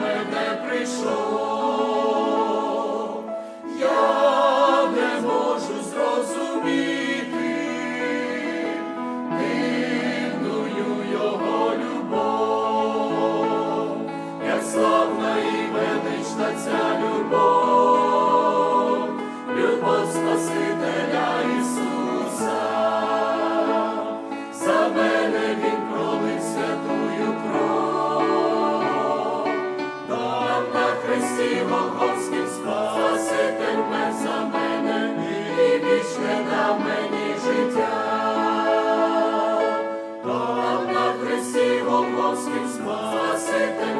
мене прийшов, я не можу зрозуміти, дивною його любов, як славна і велична ця любов. Христі Голгофським спаситель вмер за мене і вічне дав мені життя, там на Христі Голгофським спаситель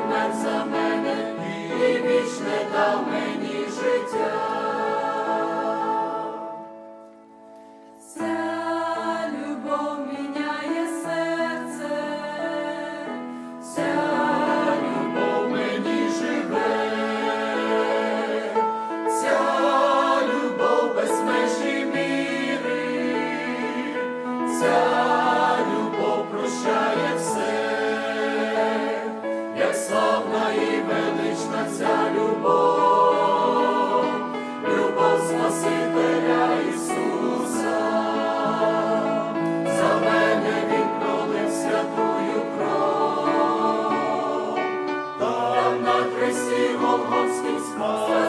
all hosts is mine.